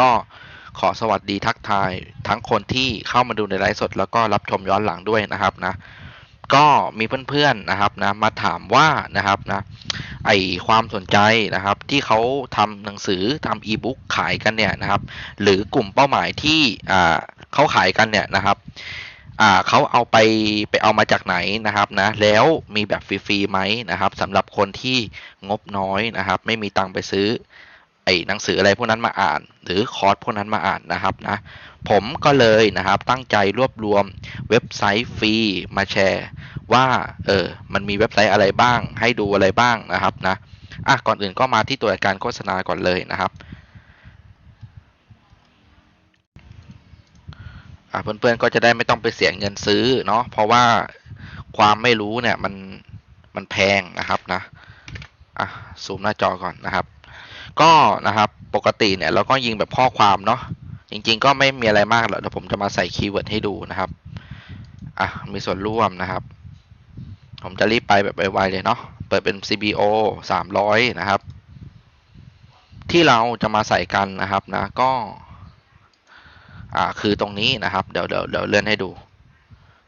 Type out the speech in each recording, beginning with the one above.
ก็ขอสวัสดีทักทายทั้งคนที่เข้ามาดูในไลฟ์สด แล้วก็รับชมย้อนหลังด้วยนะครับนะ ก็มีเพื่อนๆนะครับนะมาถามว่านะครับนะไอความสนใจนะครับ ที่เขาทำหนังสือทำอีบุ๊กขายกันเนี่ยนะครับ หรือกลุ่มเป้าหมายที่อ่าเขาขายกันเนี่ยนะครับอ่าเขาเอาไปไปเอามาจากไหนนะครับนะแล้วมีแบบฟรีๆไหมนะครับสำหรับคนที่งบน้อยนะครับ ไม่มีตังค์ไปซื้อ หนังสืออะไรพวกนั้นมาอ่าน หรือคอร์สพวกนั้นมาอ่านนะครับนะผมก็เลยนะครับตั้งใจรวบรวมเว็บไซต์ฟรีมาแชร์ ว่าเออมันมีเว็บไซต์อะไรบ้าง ให้ดูอะไรบ้างนะครับนะอะก่อนอื่นก็มาที่ตัวการโฆษณาก่อนเลยนะครับอะเพื่อนๆก็จะได้ไม่ต้องไปเสียเงินซื้อเนาะเพราะว่าความไม่รู้เนี่ยมันมันแพงนะครับนะอะซูมหน้าจอก่อนนะครับ ก็นะครับปกติเนี่ยเราก็ยิงแบบข้อความเนาะจริงๆ ก็ไม่มีอะไรมากหรอกเดี๋ยวผมจะมาใส่คีย์เวิร์ดให้ดูนะครับอะมีส่วนร่วมนะครับ ผมจะรีบไปแบบไวๆเลยเนาะเปิดเป็น CBO 300 นะครับ ที่เราจะมาใส่กันนะครับนะก็อ่าคือตรงนี้นะครับ เดี๋ยวเดี๋ยวเดี๋ยวเลื่อนให้ดู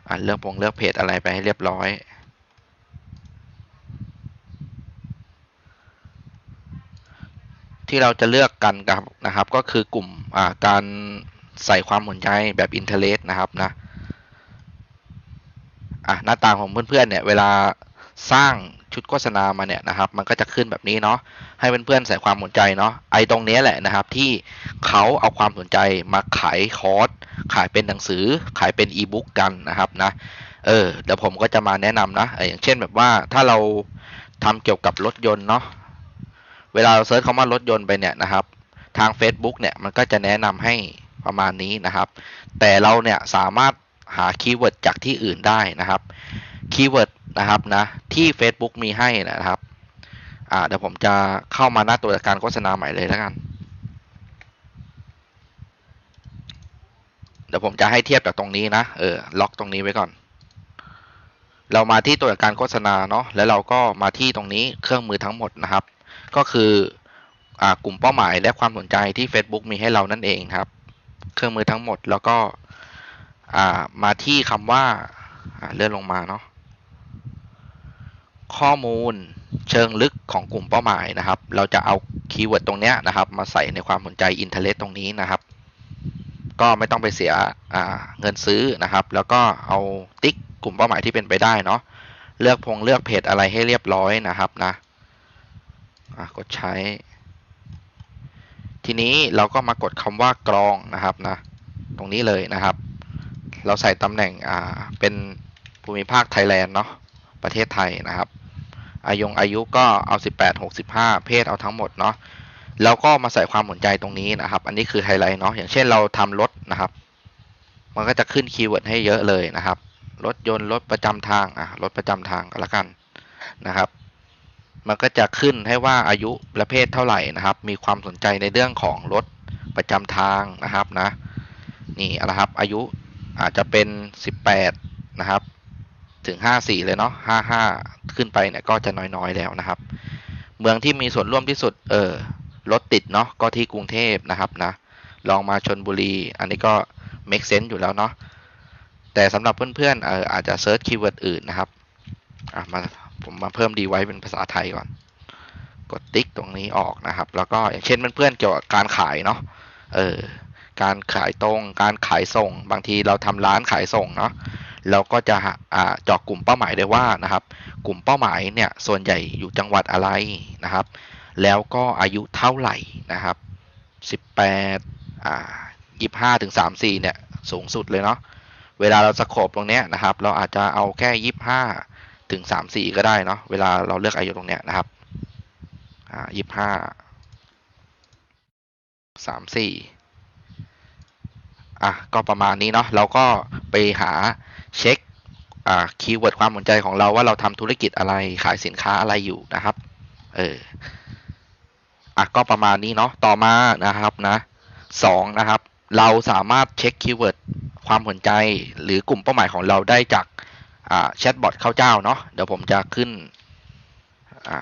อ่าเลือกพงเลือกเพจอะไรไปให้เรียบร้อย ที่เราจะเลือกกันกับนะครับ ก็คือกลุ่มการใส่ความสนใจแบบอินเทอร์เน็ตนะครับนะอะหน้าตาของเพื่อนๆเนี่ยเวลาสร้างชุดโฆษณามาเนี่ยนะครับ มันก็จะขึ้นแบบนี้เนาะให้เพื่อนๆใส่ความสนใจเนาะไอ้ตรงนี้แหละนะครับ ที่เขาเอาความสนใจมาขายคอร์สขายเป็นหนังสือ ขายเป็นอีบุ๊กกันนะครับนะเออเดี๋ยวผมก็จะมาแนะนำนะอย่างเช่นแบบว่าถ้าเราทำเกี่ยวกับรถยนต์เนาะ เวลาเราเซิร์ชคำว่ารถยนต์ไปเนี่ยนะครับ ทาง Facebook เนี่ยมันก็จะแนะนำให้ประมาณนี้นะครับ แต่เราเนี่ยสามารถหาคีย์เวิร์ดจากที่อื่นได้นะครับคีย์เวิร์ดนะครับนะที่ Facebook มีให้นะครับอ่าเดี๋ยวผมจะเข้ามาหน้าตัวการโฆษณาใหม่เลยแล้วกัน เดี๋ยวผมจะให้เทียบจากตรงนี้นะ เออ ล็อกตรงนี้ไว้ก่อน เรามาที่ตัวการโฆษณาเนาะ แล้วเราก็มาที่ตรงนี้เครื่องมือทั้งหมดนะครับ ก็คืออกลุ่มเป้าหมายและความสนใจที่ Facebook มีให้เรานั่นเองครับ เครื่องมือทั้งหมดแล้วก็มาที่คำว่าเลื่อนลงมาเนาะข้อมูลเชิงลึกของกลุ่มเป้าหมายนะครับ เราจะเอาคีย์เวิร์ดตรงเนี้ยนะครับ มาใส่ในความสนใจอินเทอร์เน็ตตรงนี้นะครับ ก็ไม่ต้องไปเสียเงินซื้อนะครับ แล้วก็เอาติ๊กกลุ่มเป้าหมายที่เป็นไปได้เนาะเลือกพงเลือกเพจอะไรให้เรียบร้อยนะครับนะ กดใช้ ทีนี้เราก็มากดคำว่ากรองนะครับนะตรงนี้เลยนะครับ เราใส่ตำแหน่งอ่าเป็นภูมิภาคไทยแลนด์เนาะประเทศไทยนะครับ อายุอายุก็เอา 18 65 เพศเอาทั้งหมดเนาะแล้วก็มาใส่ความสนใจตรงนี้นะครับ อันนี้คือไฮไลท์เนาะอย่างเช่นเราทำรถนะครับ มันก็จะขึ้นคีย์เวิร์ดให้เยอะเลยนะครับ รถยนต์รถประจำทางอะรถประจำทางก็แล้วกันนะครับ มันก็จะขึ้นให้ว่าอายุประเภทเท่าไหร่นะครับ มีความสนใจในเรื่องของรถประจำทางนะครับนะ นี่นะครับ อายุอาจจะเป็น 18 นะครับ ถึง 54 เลยเนาะ 55 ขึ้นไปเนี่ยก็จะน้อยๆแล้วนะครับ เมืองที่มีส่วนร่วมที่สุด เออ รถติดเนาะ ก็ที่กรุงเทพนะครับนะ ลองมาชนบุรี อันนี้ก็ make sense อยู่แล้วเนาะ แต่สำหรับเพื่อนๆ เอออาจจะเซิร์ชคีย์เวิร์ดอื่นนะครับ อะ มา มาเพิ่มดีไว้เป็นภาษาไทยก่อน กดติ๊กตรงนี้ออกนะครับ แล้วก็อย่างเช่นเพื่อนๆเกี่ยวกับการขายเนาะ เออ การขายตรง การขายส่ง บางทีเราทำร้านขายส่งเนาะ เราก็จะเจาะกลุ่มเป้าหมายได้ว่านะครับ กลุ่มเป้าหมายเนี่ยส่วนใหญ่อยู่จังหวัดอะไรนะครับ แล้วก็อายุเท่าไหร่นะครับ18อ่า25ถึง34เนี่ยสูงสุดเลยเนาะ เวลาเราสโคบตรงเนี้ยนะครับ เราอาจจะเอาแค่ 25 ถึง 34 ก็ได้เนาะเวลาเราเลือกอายุตรงเนี้ยนะครับอ่า25 34อะก็ประมาณนี้เนาะเราก็ไปหาเช็คอ่าคีย์เวิร์ดความสนใจของเราว่าเราทำธุรกิจอะไรขายสินค้าอะไรอยู่นะครับเอออะก็ประมาณนี้เนาะต่อมานะครับนะสองนะครับ เราสามารถเช็คคีย์เวิร์ดความสนใจหรือกลุ่มเป้าหมายของเราได้จาก แชทบอทเข้าเจ้าเนาะเดี๋ยวผมจะขึ้นา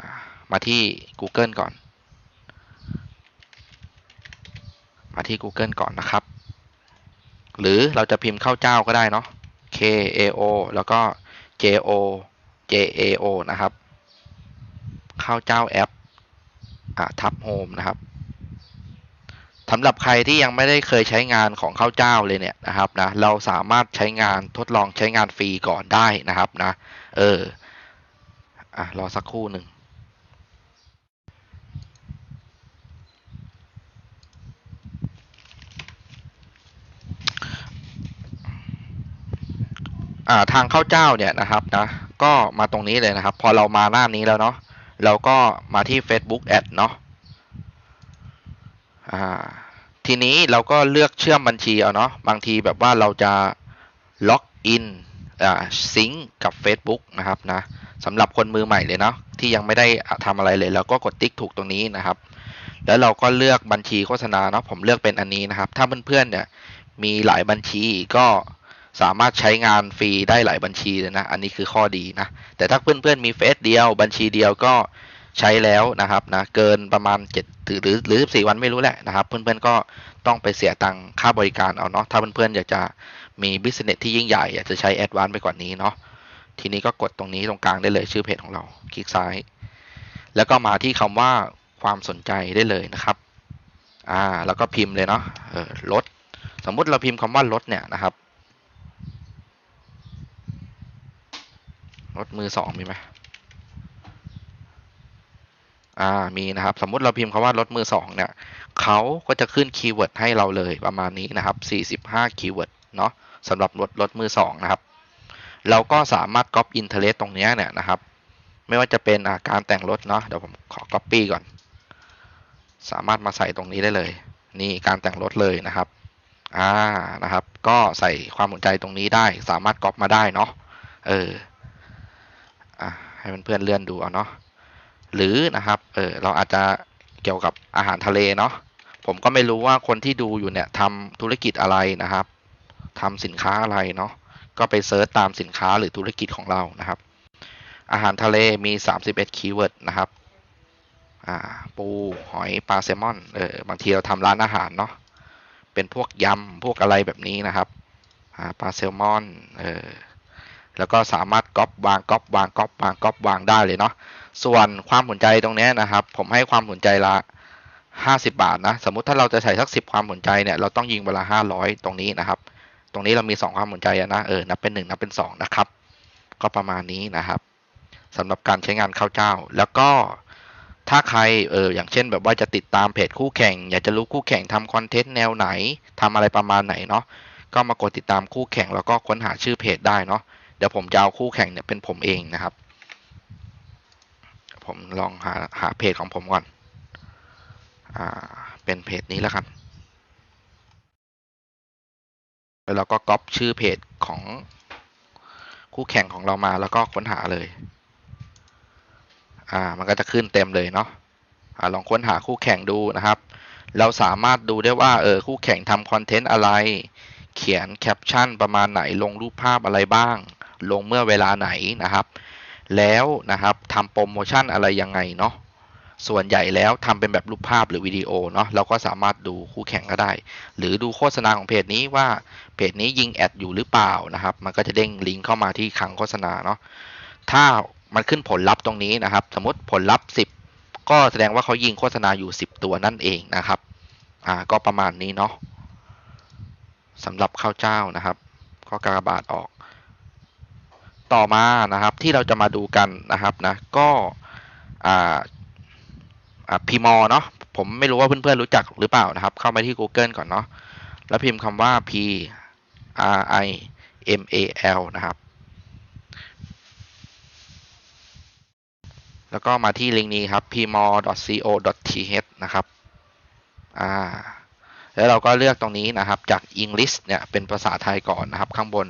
มาที่ Google ก่อน มาที่ Google ก่อนนะครับ หรือเราจะพิมพ์เข้าเจ้าก็ได้เนาะ K A O แล้วก็ J O J A O นะครับ เข้าเจ้าแอปอทับโฮมนะครับ สำหรับใครที่ยังไม่ได้เคยใช้งานของข้าวเจ้าเลยเนี่ยนะครับนะเราสามารถใช้งานทดลองใช้งานฟรีก่อนได้นะครับนะเอออะรอสักครู่หนึ่งอ่าทางเข้าเจ้าเนี่ยนะครับนะก็มาตรงนี้เลยนะครับ พอเรามาหน้านี้แล้วเนาะเราก็มาที่ Facebook Ad เนาะอ่า ทีนี้เราก็เลือกเชื่อมบัญชีเอาเนาะบางทีแบบว่าเราจะล็อกอินอ่าซิงกับ Facebook นะครับนะสำหรับคนมือใหม่เลยเนาะที่ยังไม่ได้ทำอะไรเลยเราก็กดติ๊กถูกตรงนี้นะครับ แล้วเราก็เลือกบัญชีโฆษณาเนาะผมเลือกเป็นอันนี้นะครับ ถ้าเพื่อนๆเนี่ยมีหลายบัญชีก็สามารถใช้งานฟรีได้หลายบัญชีเลยนะ อันนี้คือข้อดีนะ แต่ถ้าเพื่อนๆมีเฟซเดียว บัญชีเดียวก็ ใช้แล้วนะครับนะเกินประมาณ7หรือหรือ14 วันไม่รู้แหละนะครับ เพื่อนๆก็ต้องไปเสียตังค่าบริการเอาเนาะถ้าเพื่อนๆอยากจะมีบิสเนสที่ยิ่งใหญ่อยากจะใช้แอดวานซ์ไปกว่านี้เนาะทีนี้ก็กดตรงนี้ตรงกลางได้เลยชื่อเพจของเรา คลิกซ้าย แล้วก็มาที่คำว่าความสนใจได้เลยนะครับอ่าแล้วก็พิมพ์เลยเนาะเออรถสมมุติเราพิมพ์คำว่ารถเนี่ยนะครับรถมือสองมีไหม อ่ามีนะครับ สมมุติเราพิมพ์คำว่ารถมือสองเนี่ยเขาก็จะขึ้นคีย์เวิร์ดให้เราเลยประมาณนี้นะครับ45คีย์เวิร์ดเนาะสำหรับรถรถมือสองนะครับเราก็สามารถก๊อปอินเทอร์เตรงนี้เนี่ยนะครับ ไม่ว่าจะเป็นอาการแต่งรถเนาะเดี๋ยวผมขอ Copy ก่อน สามารถมาใส่ตรงนี้ได้เลย นี่การแต่งรถเลยนะครับอ่านะครับ ก็ใส่ความสนใจตรงนี้ได้ สามารถก๊อปมาได้เนาะเอออะให้เพื่อนๆเลื่อนดูเอาเนาะ หรือนะครับเออเราอาจจะเกี่ยวกับอาหารทะเลเนาะผมก็ไม่รู้ว่าคนที่ดูอยู่เนี่ยทำธุรกิจอะไรนะครับทำสินค้าอะไรเนาะก็ไปเซิร์ชตามสินค้าหรือธุรกิจของเรานะครับ อาหารทะเลมี 31คีย์เวิร์ดนะครับอ่าปูหอยปลาแซลมอนเออบางทีเราทำร้านอาหารเนาะเป็นพวกยำพวกอะไรแบบนี้นะครับอ่าปลาแซลมอนเออ แล้วก็สามารถก๊อปวางก๊อปวางก๊อปวางก๊อปวางได้เลยเนาะส่วนความสนใจตรงนี้นะครับ ผมให้ความสนใจละ50 บาทนะ สมมุติถ้าเราจะใส่สัก 10 ความสนใจเนี่ยเราต้องยิงเวลา 500 ตรงนี้นะครับ ตรงนี้เรามี 2 ความสนใจนะเออนับเป็น 1 นับเป็น 2 นะครับ ก็ประมาณนี้นะครับสำหรับการใช้งานข้าวเจ้า แล้วก็ถ้าใครเอออย่างเช่น แบบว่าจะติดตามเพจคู่แข่ง อยากจะรู้คู่แข่งทำคอนเทนต์แนวไหนทำอะไรประมาณไหนเนาะก็มากดติดตามคู่แข่งแล้วก็ค้นหาชื่อเพจได้เนาะ เดี๋ยวผมจะเอาคู่แข่งเนี่ยเป็นผมเองนะครับ ผมลองหาหาเพจของผมก่อน อ่า เป็นเพจนี้แล้วกันแล้วเราก็ก๊อปชื่อเพจของคู่แข่งของเรามาแล้วก็ค้นหาเลย อ่า มันก็จะขึ้นเต็มเลยเนาะอ่าลองค้นหาคู่แข่งดูนะครับ เราสามารถดูได้ว่าเออคู่แข่งทำคอนเทนต์อะไร เขียนแคปชั่นประมาณไหนลงรูปภาพอะไรบ้าง ลงเมื่อเวลาไหนนะครับ แล้วนะครับทำโปรโมชั่นอะไรยังไงเนาะส่วนใหญ่แล้วทำเป็นแบบรูปภาพหรือวิดีโอเนาะเราก็สามารถดูคู่แข่งก็ได้ หรือดูโฆษณาของเพจนี้ว่าเพจนี้ยิงแอดอยู่หรือเปล่านะครับ มันก็จะเด้งลิงก์เข้ามาที่คลังโฆษณาเนาะถ้ามันขึ้นผลลัพธ์ตรงนี้นะครับ สมมติผลลัพธ์ 10 ก็แสดงว่าเขายิงโฆษณาอยู่ 10 ตัวนั่นเองนะครับอ่าก็ประมาณนี้เนาะสำหรับข้าวเจ้านะครับ ก็กระบาดออก ต่อมานะครับที่เราจะมาดูกันนะครับนะก็พีมอเนาะผมไม่รู้ว่าเพื่อนๆรู้จักหรือเปล่านะครับ เข้ามาที่ Google ก่อนเนาะแล้วพิมพ์คำว่า P R I M A L นะครับ แล้วก็มาที่ลิงก์นี้ครับ p m o. c o. t h นะครับอ่าแล้วเราก็เลือกตรงนี้นะครับจาก English เนี่ยเป็นภาษาไทยก่อนนะครับข้างบน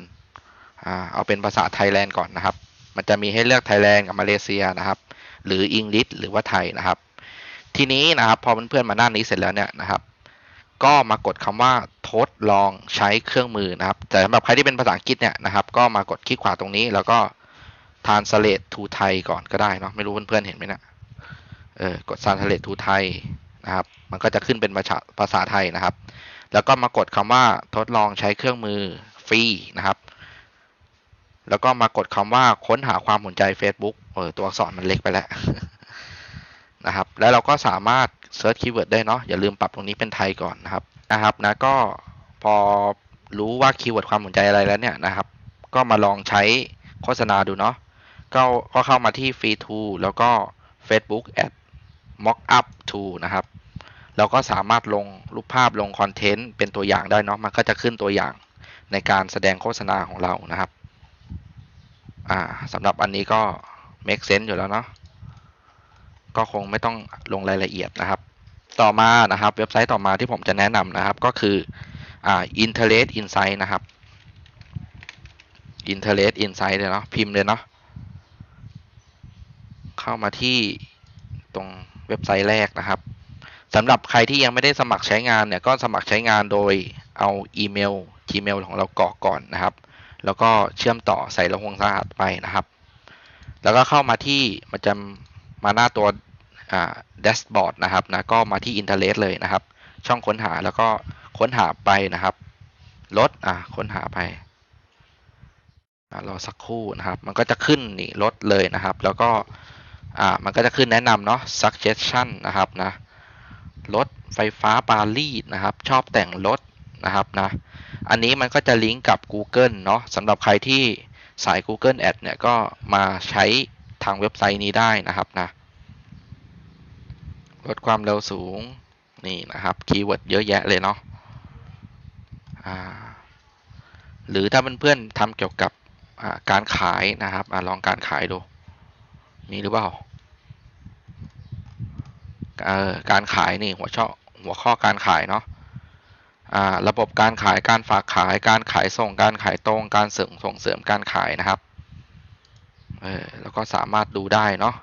อ่าเอาเป็นภาษาไทยแลนด์ก่อนนะครับ มันจะมีให้เลือกไทยแลนด์กับมาเลเซียนะครับ หรือ English หรือว่าไทยนะครับ ทีนี้นะครับพอเพื่อนๆมาหน้านี้เสร็จแล้วเนี่ยนะครับก็มากดคำว่าทดลองใช้เครื่องมือนะครับ แต่สำหรับใครที่เป็นภาษาอังกฤษเนี่ยนะครับ ก็มากดคลิกขวาตรงนี้ แล้วก็ translate to ไทยก่อนก็ได้เนาะ ไม่รู้เพื่อนๆเห็นไหมนะเออ กด translate to ไทยนะครับ มันก็จะขึ้นเป็นภาษาภาษาไทยนะครับ แล้วก็มากดคำว่าทดลองใช้เครื่องมือฟรีนะครับ แล้วก็มากดคำว่าค้นหาความสนใจ Facebook เออตัวอักษรมันเล็กไปแล้วนะครับ แล้วเราก็สามารถเซิร์ชคีย์เวิร์ดได้เนาะอย่าลืมปรับตรงนี้เป็นไทยก่อนนะครับนะครับนะก็พอรู้ว่าคีย์เวิร์ดความสนใจอะไรแล้วเนี่ยนะครับ ก็มาลองใช้โฆษณาดูเนาะก็ก็เข้ามาที่ free to แล้วก็ Facebook ad mockup to นะครับเราก็สามารถลงรูปภาพลงคอนเทนต์เป็นตัวอย่างได้เนาะมันก็จะขึ้นตัวอย่างในการแสดงโฆษณาของเรานะครับ อ่าสำหรับอันนี้ก็ make sense อยู่แล้วเนาะก็คงไม่ต้องลงรายละเอียดนะครับ ต่อมานะครับเว็บไซต์ต่อมาที่ผมจะแนะนำนะครับก็คืออ่า Internet Insight นะครับ Internet Insight เลยเนาะพิมพ์เลยเนาะเข้ามาที่ตรงเว็บไซต์แรกนะครับสำหรับใครที่ยังไม่ได้สมัครใช้งานเนี่ยก็สมัครใช้งานโดยเอาอีเมล Gmail ของเรากรอกก่อนนะครับ แล้วก็เชื่อมต่อใส่รหัสรหัสไปนะครับ แล้วก็เข้ามาที่มันจะมาหน้าตัวแดชบอร์ดนะครับนะก็มาที่อินเทอร์เน็ตเลยนะครับ ช่องค้นหาแล้วก็ค้นหาไปนะครับลดอะค้นหาไปรอสักครู่นะครับ มันก็จะขึ้นนี่ลดเลยนะครับ แล้วก็อ่ามันก็จะขึ้นแนะนำเนาะ suggestion นะครับนะรถไฟฟ้าปารีสนะครับ ชอบแต่งรถ นะครับนะ อันนี้มันก็จะลิงก์กับ Google เนาะสำหรับใครที่สาย Google Ad เนี่ยก็มาใช้ทางเว็บไซต์นี้ได้นะครับนะ ลดความเร็วสูงนี่นะครับคีย์เวิร์ดเยอะแยะเลยเนาะหรือถ้าเพื่อนๆทำเกี่ยวกับการขายนะครับอลองการขายดู มีหรือเปล่าการขายนี่หัวช่อหัวข้อการขายเนาะ ระบบการขายการฝากขาย การขายส่งการขายตรง การเสริมส่งเสริมการขายนะครับเออแล้วก็สามารถดูได้เนาะ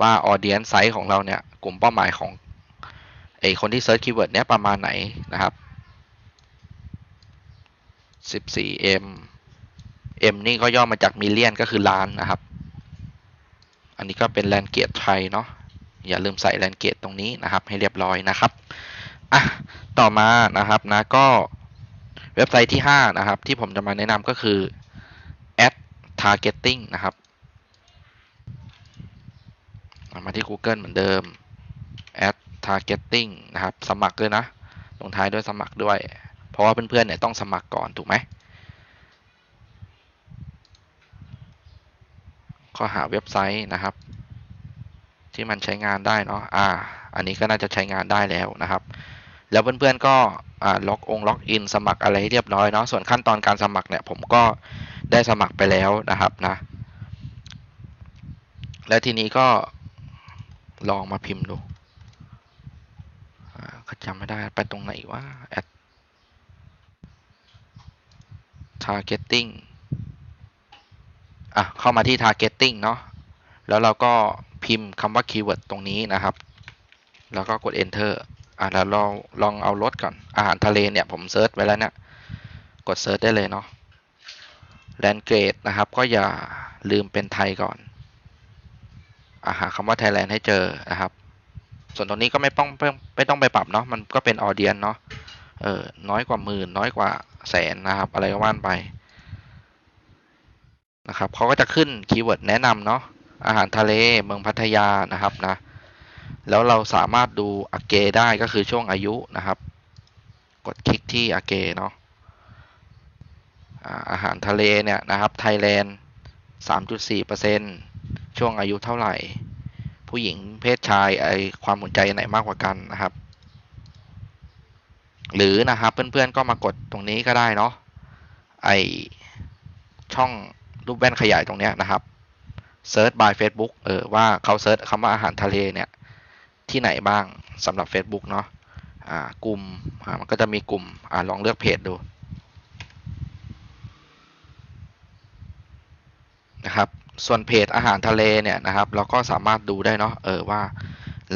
ว่า audience size ของเราเนี่ยกลุ่มเป้าหมายของไอคนที่เซิร์ชคีย์เวิร์ดเนี้ยประมาณไหนนะครับ 14m m นี่ก็ย่อมาจากมิเลียนก็คือล้านนะครับ อันนี้ก็เป็นแลนเกียรไทยเนาะอย่าลืมใส่แลนเกียรตรงนี้นะครับ ให้เรียบร้อยนะครับ อะต่อมานะครับนะก็เว็บไซต์ที่ 5 นะครับ ที่ผมจะมาแนะนำก็คือ ad targeting นะครับ มาที่ Google เหมือนเดิม ad targeting นะครับ สมัครด้วยนะ ลงท้ายด้วยสมัครด้วย เพราะว่าเพื่อนๆเนี่ยต้องสมัครก่อนถูกไหมก็หาเว็บไซต์นะครับ ที่มันใช้งานได้เนาะ อ่า อันนี้ก็น่าจะใช้งานได้แล้วนะครับ แล้วเพื่อนๆก็ล็อกองล็อกอินสมัครอะไรให้เรียบร้อยเนาะส่วนขั้นตอนการสมัครเนี่ยผมก็ได้สมัครไปแล้วนะครับนะ และทีนี้ก็ลองมาพิมพ์ดูเขาจำไม่ได้ไปตรงไหนว่า at targeting อะเข้ามาที่ targeting เนาะแล้วเราก็พิมพ์คำว่า keyword ตรงนี้นะครับ แล้วก็กด enter อะแล้วลองลองเอารถก่อน อาหารทะเลเนี่ยผมเซิร์ชไว้แล้วเนี่ยกดเซิร์ชได้เลยเนาะ land grade นะครับ ก็อย่าลืมเป็นไทยก่อนอาหาคำว่า Thailand ให้เจอนะครับ ส่วนตรงนี้ก็ไม่ต้องไม่ต้องไปปรับเนาะมันก็เป็นออเดียนเนาะเออน้อยกว่าหมื่น น้อยกว่าแสนนะครับ อะไรก็ว่านไปนะครับเขาก็จะขึ้นคีย์เวิร์ดแนะนำเนาะอาหารทะเลเมืองพัทยานะครับนะ แล้วเราสามารถดูอเกได้ก็คือช่วงอายุนะครับ กดคลิกที่อเกเนาะอาหารทะเลเนี่ยนะครับไทยแลนด์3.4%ช่วงอายุเท่าไหร่ ผู้หญิงเพศชายไอความสนใจไหนมากกว่ากันนะครับ หรือนะครับเพื่อนๆก็มากดตรงนี้ก็ได้เนาะไอช่องรูปแว่นขยายตรงนี้นะครับเซิร์ช by Facebook เออว่าเขาเซิร์ชคำว่าอาหารทะเลเนี่ย ที่ไหนบ้างสำหรับ Facebook เนาะกลุ่มมันก็จะมีกลุ่มอลองเลือกเพจดูนะครับส่วนเพจอาหารทะเลเนี่ยนะครับเราก็สามารถดูได้เนาะเออว่า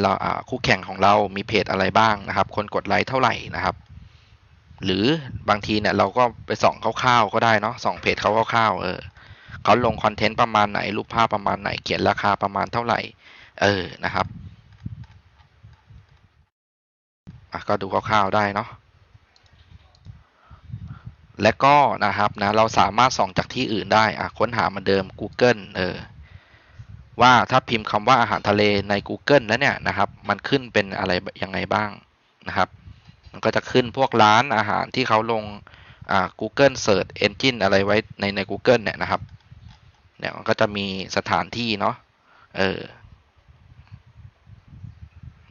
เราคู่แข่งของเรามีเพจอะไรบ้างนะครับ คนกดไลค์เท่าไหร่นะครับ หรือบางทีเนี่ยเราก็ไปส่องคร่าวๆก็ได้เนาะส่องเพจเขาคร่าวๆเออเขาลงคอนเทนต์ประมาณไหนรูปภาพประมาณไหนเขียนราคาประมาณเท่าไหร่เออนะครับ ก็ดูคร่าวๆได้เนาะและก็นะครับนะเราสามารถส่องจากที่อื่นได้อะค้นหาเหมือนเดิม Google เออว่าถ้าพิมพ์คำว่าอาหารทะเลใน Google แล้วเนี่ยนะครับ มันขึ้นเป็นอะไรยังไงบ้างนะครับ มันก็จะขึ้นพวกร้านอาหารที่เขาลงอ่า Google Search Engine อะไรไว้ในใน Google เนี่ยนะครับเนี่ยมันก็จะมีสถานที่เนาะเออ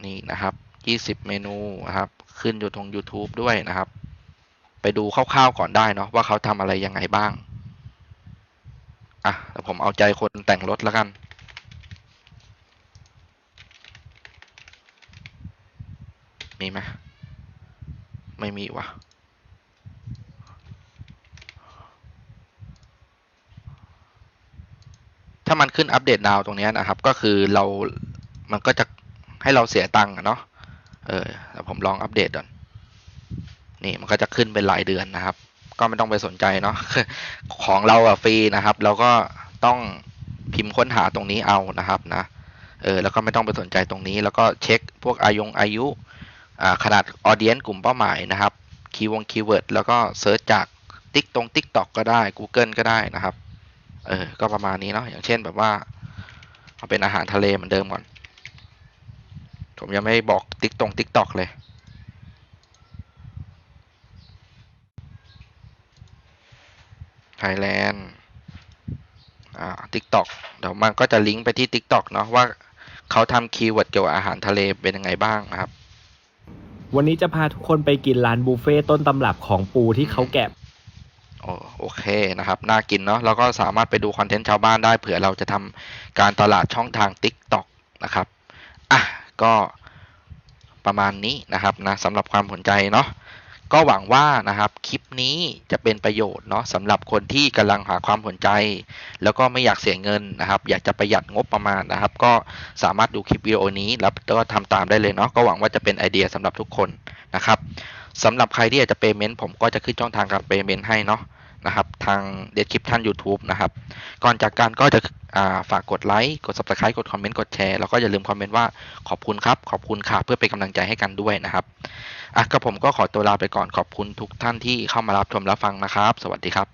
นี่นะครับ 20 เมนูนะครับ ขึ้นอยู่ตรง YouTube ด้วยนะครับ ไปดูคร่าวๆก่อนได้เนาะว่าเขาทำอะไรยังไงบ้าง อะแต่ผมเอาใจคนแต่งรถแล้วกันมีไหมไม่มีวะถ้ามันขึ้นอัปเดตดาวตรงนี้นะครับ ก็คือเรา มันก็จะให้เราเสียตังค์เนาะ เออผมลองอัปเดตก่อนนี่มันก็จะขึ้นเป็นรายเดือนนะครับ ก็ไม่ต้องไปสนใจเนาะของเราอะฟรีนะครับ เราก็ต้องพิมพ์ค้นหาตรงนี้เอานะครับนะเออแล้วก็ไม่ต้องไปสนใจตรงนี้ แล้วก็เช็คพวกอายงอายุขนาดออเดียนกลุ่มเป้าหมายนะครับคีย์วงคีย์เวิร์ดแล้วก็เซิร์ชจากติ๊กตรงติ๊กต็อกก็ได้ Google ก็ได้นะครับ เออ ก็ประมาณนี้เนาะ อย่างเช่นแบบว่าเอาเป็นอาหารทะเลเหมือนเดิมก่อน ผมยังไม่บอกติ๊กตรงติ๊กตอกเลย ไทยแลนด์ อ่า TikTok เดี๋ยวมันก็จะลิงก์ไปที่ TikTok เนาะว่าเขาทำคีย์เวิร์ดเกี่ยวกับอาหารทะเลเป็นยังไงบ้างนะครับ วันนี้จะพาทุกคนไปกินร้านบุฟเฟ่ต้นตำรับของปูที่เขาแกะโอโอเคนะครับ น่ากินเนาะแล้วก็สามารถไปดูคอนเทนต์ชาวบ้านได้เผื่อเราจะทำการตลาดช่องทาง TikTok นะครับ อะ ก็ประมาณนี้นะครับนะสำหรับความสนใจเนาะก็หวังว่านะครับคลิปนี้จะเป็นประโยชน์เนาะสำหรับคนที่กำลังหาความสนใจ แล้วก็ไม่อยากเสียเงินนะครับ อยากจะประหยัดงบประมาณนะครับ ก็สามารถดูคลิปวิดีโอนี้แล้วก็ทำตามได้เลยเนาะก็หวังว่าจะเป็นไอเดียสำหรับทุกคนนะครับสำหรับใครที่อยากจะเปย์เมนต์ผมก็จะขึ้นช่องทางการเปย์เมนต์ให้เนาะ นะครับทางเดสคลิปท่าน YouTube นะครับ ก่อนจากการก็จะาฝากกดไลค์กด subscribe กดคอมเมนต์กดแชร์แล้วก็อย่าลืมคอมเมนต์ว่าขอบคุณครับขอบคุณค่ะเพื่อเป็นกำลังใจให้กันด้วยนะครับอะก็ผมก็ขอตัวลาไปก่อนขอบคุณทุกท่านที่เข้ามารับชมรับฟังนะครับ สวัสดีครับ